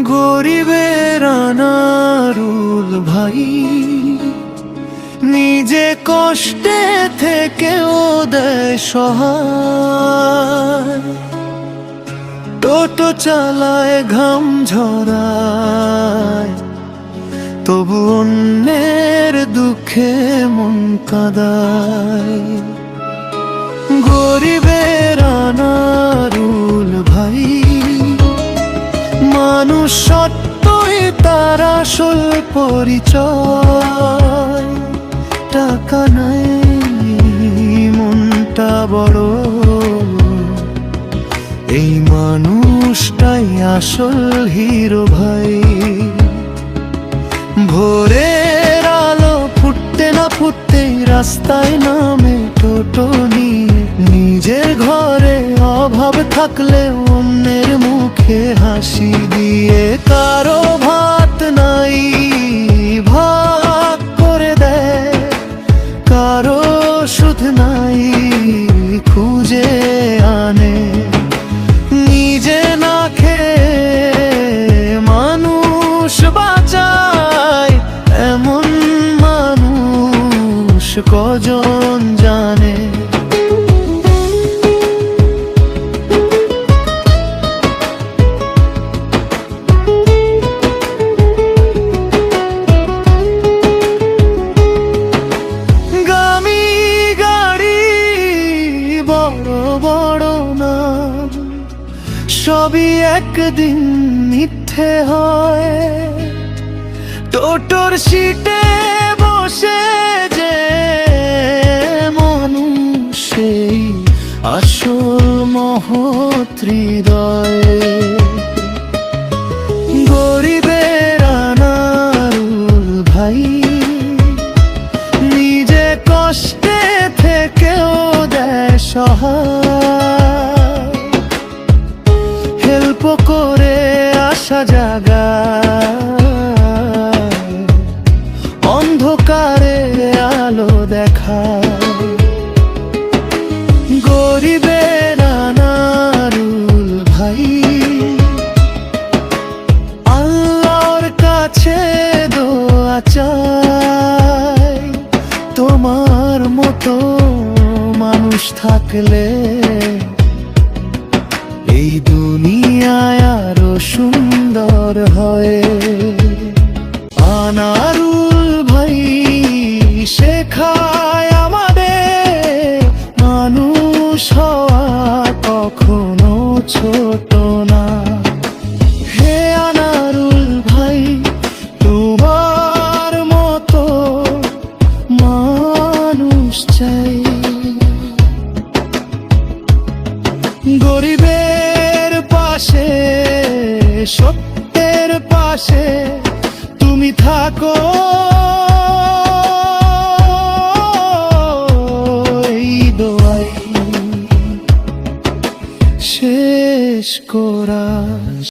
গরিবের আনারুল ভাই, নিজে কষ্টে থেকেও দেয় সহায়। টোটো চালায়, ঘাম ঝরায়, তবু অন্যের দুঃখে মন কাদায়। গরিবের আসল পরিচয়। টাকা নাই, মনটা বড়। এই মানুষটাই আসল হিরো ভাই। ভোরের আলো ফুটতে না ফুটতেই রাস্তায় নামে টোটো নিজের ঘরে অভাব থাকলে অন্যের মুখে হাসি দিয়ে কারও সবই একদিন মিথ্যে হয়। টোটোর সিটে বসে যে মানুষ সেই আসল মহৎ হৃদয়। গরিবের আনারুল ভাই, নিজে কষ্টে থেকেও দেয় সহায়। কাছে দোয়া চাই। তোমার মতো মানুষ থাকলে এই দুনিয়ায় আরও সুন্দর হয়। আনারুল ভাই শেখায় আমাদের, মানুষ হওয়া কখনো ছোট গরিবের পাশে সত্যের পাশে তুমি থাকো। শেষ করা